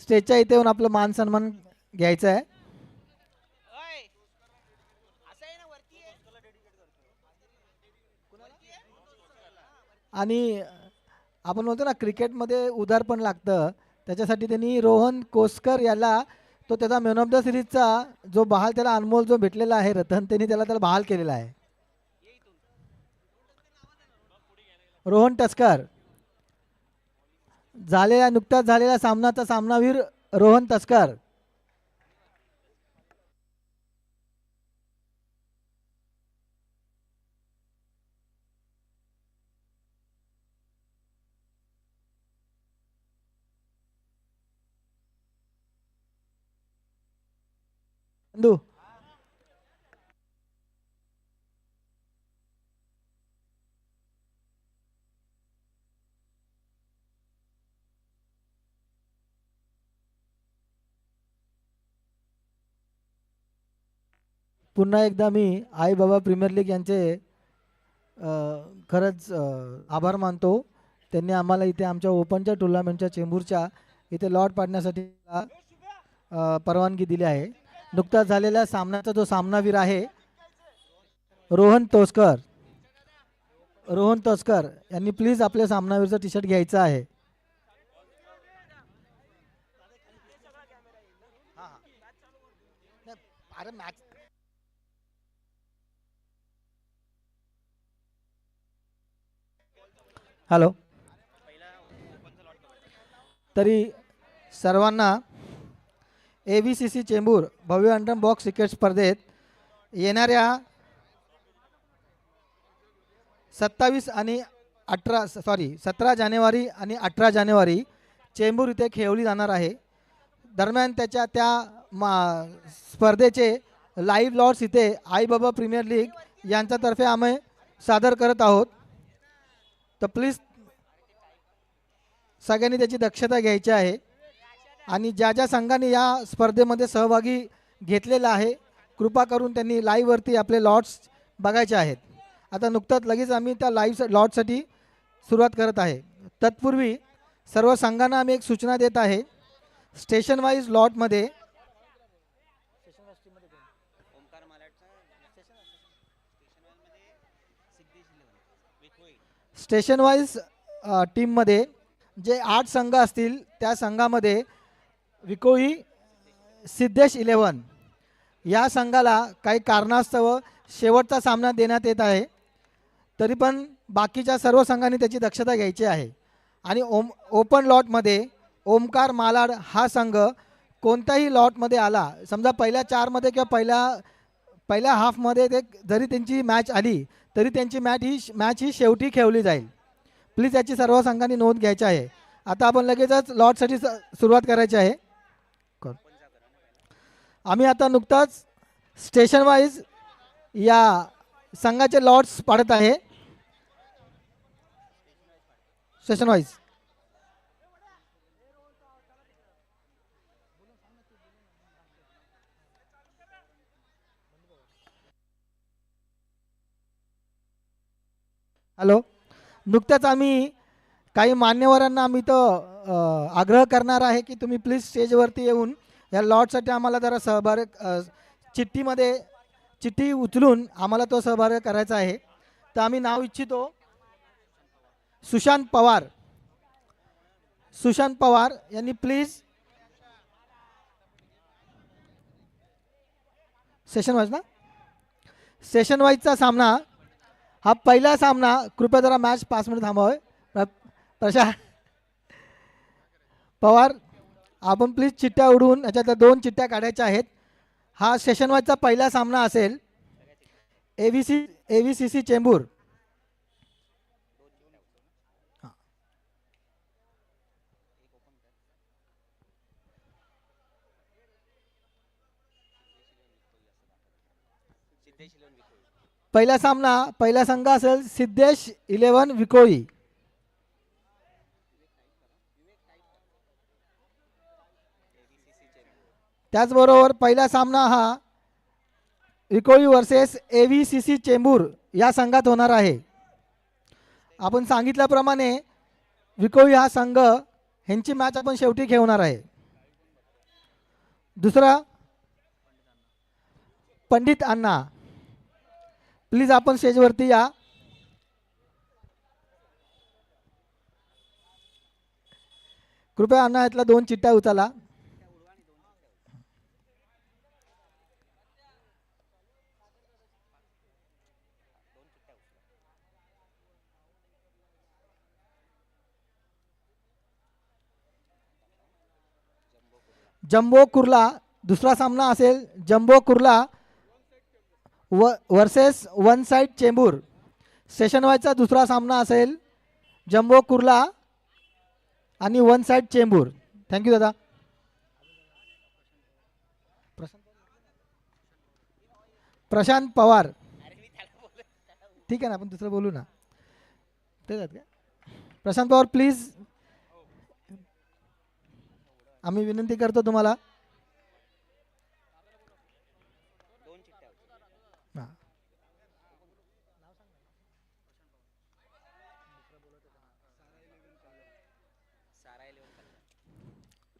स्टेजच्या इथे येऊन आपलं मान सन्मान घ्यायचा आहे. आणि आपण बोलतो ना क्रिकेटमध्ये उदार पण लागतं. त्याच्यासाठी त्यांनी रोहन कोसकर याला तो त्याचा मॅन ऑफ द सिरीजचा जो बहाल त्याला अनमोल जो भेटलेला आहे रतन त्यांनी त्याला त्याला बहाल केलेला आहे. रोहन टस्कर. झालेला नुकताच झालेला सामनाचा सामनावीर रोहन तस्कर. पुन्हा एकदा मी आई बाबा प्रीमियर लीग यांचे खरंच आभार मानतो. त्यांनी आम्हाला इथे आमच्या ओपनच्या टुर्नामेंटच्या चेंबूरच्या इथे लॉट पाडण्यासाठी परवानगी दिली आहे. नुकताच झालेल्या सामन्याचा जो सामनावीर आहे रोहन तोसकर. रोहन तोसकर यांनी प्लीज आपल्या सामनावीरचं टी शर्ट घ्यायचं आहे. अरे मॅच हॅलो. तरी सर्वांना A B C C Chembur भव्य अंडम बॉक्स क्रिकेट स्पर्धेत येणाऱ्या सत्तावीस आणि अठरा सॉरी सतरा जानेवारी आणि अठरा जानेवारी चेंबूर इथे खेळवली जाणार आहे. दरम्यान त्याच्या त्या मा स्पर्धेचे लाईव्ह लॉट्स इथे आई बाबा प्रीमियर लीग यांच्यातर्फे आम्ही सादर करत आहोत. तर प्लीज सगळ्यांनी त्याची दक्षता घ्यायची आहे. आणि ज्या ज्या संघाने या स्पर्धेमध्ये सहभागी घेतलेला आहे कृपा करून त्यांनी लाईव्हवरती आपले लॉट्स बघायचे आहेत. आता नुकताच लगेच आम्ही त्या लाईव्ह लॉटसाठी सुरुवात करत आहे. तत्पूर्वी सर्व संघांना आम्ही एक सूचना देत आहे. स्टेशन वाईज लॉटमध्ये स्टेशन वाईज टीममध्ये जे आठ संघ असतील त्या संघामध्ये विकोई सिद्धेश इलेवन या संघाला काही कारणास्तव शेवटचा सामना देण्यात येत आहे. तरी पण बाकीच्या सर्व संघांनी त्याची दक्षता घ्यायची आहे. आणि ओम ओपन लॉटमध्ये ओमकार मालाड हा संघ कोणत्याही लॉटमध्ये आला समजा पहिल्या चारमध्ये किंवा पहिल्या पहिल्या हाफमध्ये ते जरी त्यांची मॅच आली तरी त्यांची मॅच ही मॅच ही शेवटी खेळली जाईल. प्लीज याची सर्व संघांनी नोंद घ्यायची आहे. आता आपण लगेचच लॉटसाठी सुरुवात करायची आहे. आम्ही आता नुकताच स्टेशन वाईज या संघाचे लॉट्स पाडत आहे. Station wise hello. नुकत्याच आम्ही काही मान्यवरांना आम्ही तर आग्रह करणार आहे की तुम्ही प्लीज स्टेजवरती येऊन या लॉटसाठी आम्हाला जरा सहभाग चिठ्ठीमध्ये चिठ्ठी उचलून आम्हाला तो सहभाग करायचा आहे. तर आम्ही नाव इच्छितो सुशांत पवार. सुशांत पवार यांनी प्लीज सेशन वाईज ना? सेशन वाईजचा सामना हा पहिला सामना कृपया जरा मॅच पाच मिनिट थांबावे. प्र प्रशा पवार आपण प्लीज चिठ्ठ्या उडवून याच्यातल्या दोन चिठ्ठ्या काढायच्या आहेत. हा सेशन वाईजचा पहिला सामना असेल. A V C A V C C Chembur. हां. पहिला सामना पहिला संघ असेल सिद्धेश इलेव्हन विकोई त्याचबरोबर पहिला सामना हा विकोई versus A V C C Chembur या संघात होणार आहे. आपण सांगितल्याप्रमाणे विकोई हा संघ ह्यांची मॅच आपण शेवटी खेळवणार आहे. दुसरा पंडित अण्णा. प्लीज आपण स्टेजवरती या. कृपया अण्णा यातला दोन चिठ्ठ्या उचला. जम्बो कुर्ला दुसरा सामना असेल जम्बो कुर्ला. व versus one side Chembur. Session वायचा दुसरा सामना असेल जम्बो कुर्ला आणि वन साईड चेंबूर. थँक्यू दादा. प्रशांत पवार. ठीक आहे ना आपण दुसरं बोलू ना. ते प्रशांत पवार प्लीज आम्ही विनंती करतो तुम्हाला.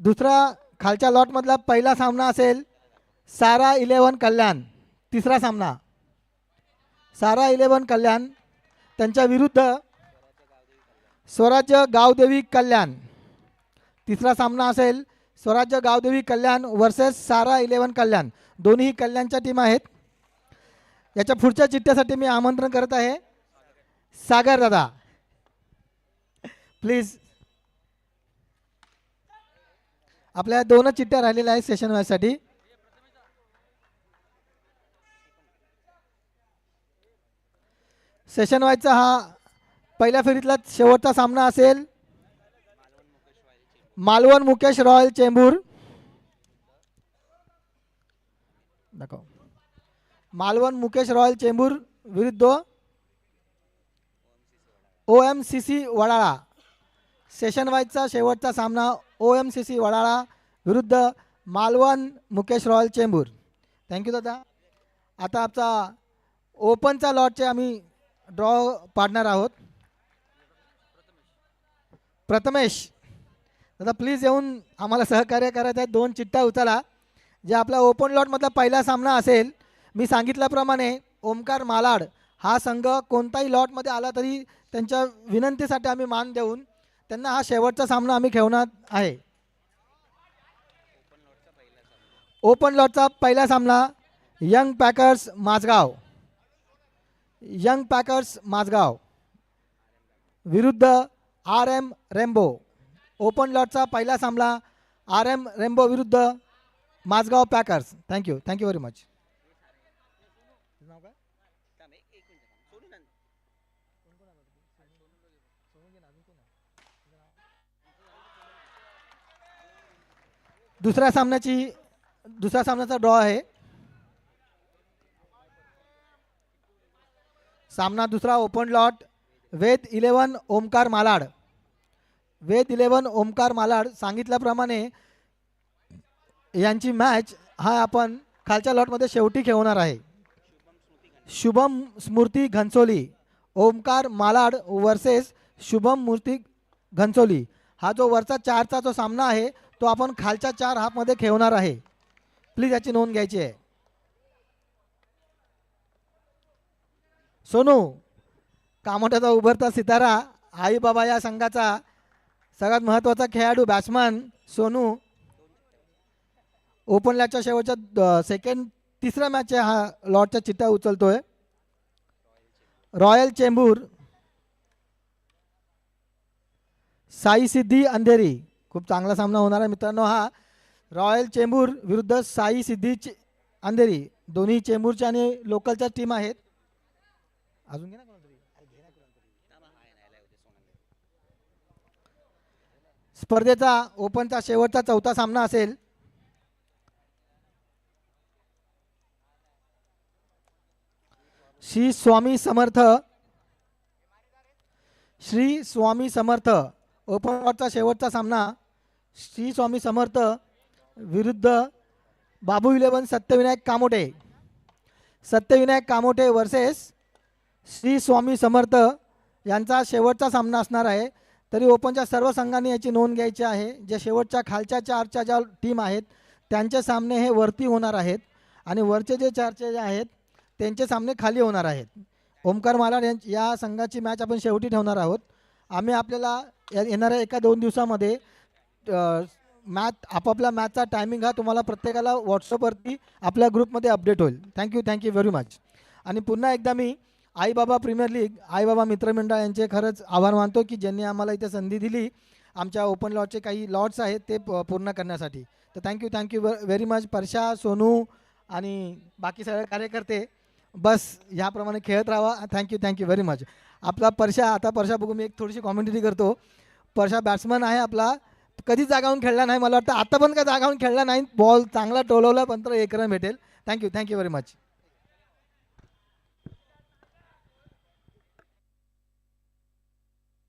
दुसरा खालच्या लॉटमधला पहिला सामना असेल सारा इलेवन कल्याण. तिसरा सामना. सारा इलेवन कल्याण त्यांच्या विरुद्ध स्वराज्य गावदेवी कल्याण. तिसरा सामना असेल स्वराज्य गावदेवी कल्याण वर्सेस सारा इलेवन कल्याण. दोन्ही कल्याणच्या टीम आहेत. याच्या पुढच्या चिठ्ठ्यासाठी मी आमंत्रण करत आहे. सागर दादा प्लीज आपल्या दोनच चिठ्ठ्या राहिलेल्या आहेत सेशन वाईजसाठी सेशन वाईजचा हा पहिल्या फेरीतला शेवटचा सामना असेल. मालवण मुकेश रॉयल चेंबूर. दाखव. मालवण मुकेश रॉयल चेंबूर विरुद्ध O M C C Wadala. Session वाईजचा शेवटचा सामना O M C C Wadala विरुद्ध Malvan Mukesh royal Chembur. Thank you दादा. आता आमचा ओपनचा लॉटचे आम्ही ड्रॉ पाडणार आहोत. प्रथमेश दादा प्लीज येऊन आम्हाला सहकार्य करायचं आहे दोन चिट्टा उचला. जे आपला ओपन लॉटमधला पहिला सामना असेल मी सांगितल्याप्रमाणे ओमकार मालाड हा संघ कोणताही लॉटमध्ये आला तरी त्यांच्या विनंतीसाठी आम्ही मान देऊन त्यांना हा शेवटचा सामना आम्ही खेळणार आहे. ओपन लॉटचा पहिला सामना young packers Mazgaon young packers Mazgaon विरुद्ध आर एम रेम्बो ओपन लॉटचा पहिला सामना आर एम रेम्बो विरुद्ध Mazgaon packers thank you thank you very much दुसऱ्या सामन्याची दुसऱ्या सामन्याचा ड्रॉ आहे. सामना दुसरा open lot Ved eleven Omkar Malad. Ved eleven Omkar Malad सांगितल्याप्रमाणे यांची मॅच हा आपण खालच्या लॉटमध्ये शेवटी खेळवणार आहे. शुभम स्मृती घनसोली ओमकार मालाड वर्सेस शुभम मूर्ती घनसोली. हा जो वरचा चारचा जो सामना आहे तो आपण खालच्या चार हाफमध्ये खेळणार आहे. प्लीज याची नोंद घ्यायची आहे. सोनू कामोट्याचा उभरता सितारा आई बाबा या संघाचा सगळ्यात महत्त्वाचा खेळाडू बॅट्समन सोनू. ओपनलॅच्या शेवटच्या सेकंड तिसऱ्या मॅच हा लॉटच्या चित्ता उचलतोय. रॉयल चेंबूर साई सिद्धी अंधेरी. खूप चांगला सामना होणार आहे मित्रांनो हा. रॉयल चेंबूर विरुद्ध साई सिद्धी चे- अंधेरी. दोन्ही चेंबूरच्या आणि लोकलच्या टीम आहेत. अजून घे ना स्पर्धेचा ओपनचा शेवटचा चौथा सामना असेल. श्री स्वामी समर्थ. श्री स्वामी समर्थ. ओपन शेवटचा सामना. श्री स्वामी समर्थ विरुद्ध बाबू इलेवन सत्यविनायक कामोटे सत्यविनायक कामोटे वर्सेस श्री स्वामी समर्थ यांचा शेवटचा सामना असणार आहे. तरी ओपनच्या सर्व संघांनी याची नोंद घ्यायची आहे. जे शेवटच्या खालच्या चारच्या ज्या टीम आहेत त्यांचे सामने हे वरती होणार आहेत आणि वरचे जे चारचे जे आहेत त्यांचे सामने खाली होणार आहेत. ओमकार मालाड यां या संघाची मॅच आपण शेवटी ठेवणार आहोत. आम्ही आपल्याला येणाऱ्या एका दोन दिवसामध्ये मॅथ आपापल्या मॅथचा टायमिंग हा तुम्हाला प्रत्येकाला व्हॉट्सअपवरती आपल्या ग्रुपमध्ये अपडेट होईल. थँक्यू थँक्यू व्हेरी मच आणि पुन्हा एकदा मी आई बाबा प्रीमियर लीग आई बाबा मित्रमंडळ यांचे खरंच आभार मानतो की ज्यांनी आम्हाला इथे संधी दिली आमच्या ओपन लॉटचे काही लॉट्स आहेत ते प- पूर्ण करण्यासाठी. तर thank you thank you very much Parsha Sonu आणि बाकी सगळे कार्यकर्ते. बस ह्याप्रमाणे खेळत राहा. थँक्यू थँक्यू व्हेरी मच आपला परशा आता परशा बघू मी एक थोडीशी कॉमेंट्री करतो. परशा बॅट्समन आहे आपला. कधीच जागावून खेळला नाही मला वाटतं. आता पण काय जागावून खेळला नाही बॉल चांगला टोलवला पण तर एक रन भेटेल. Thank you thank you very much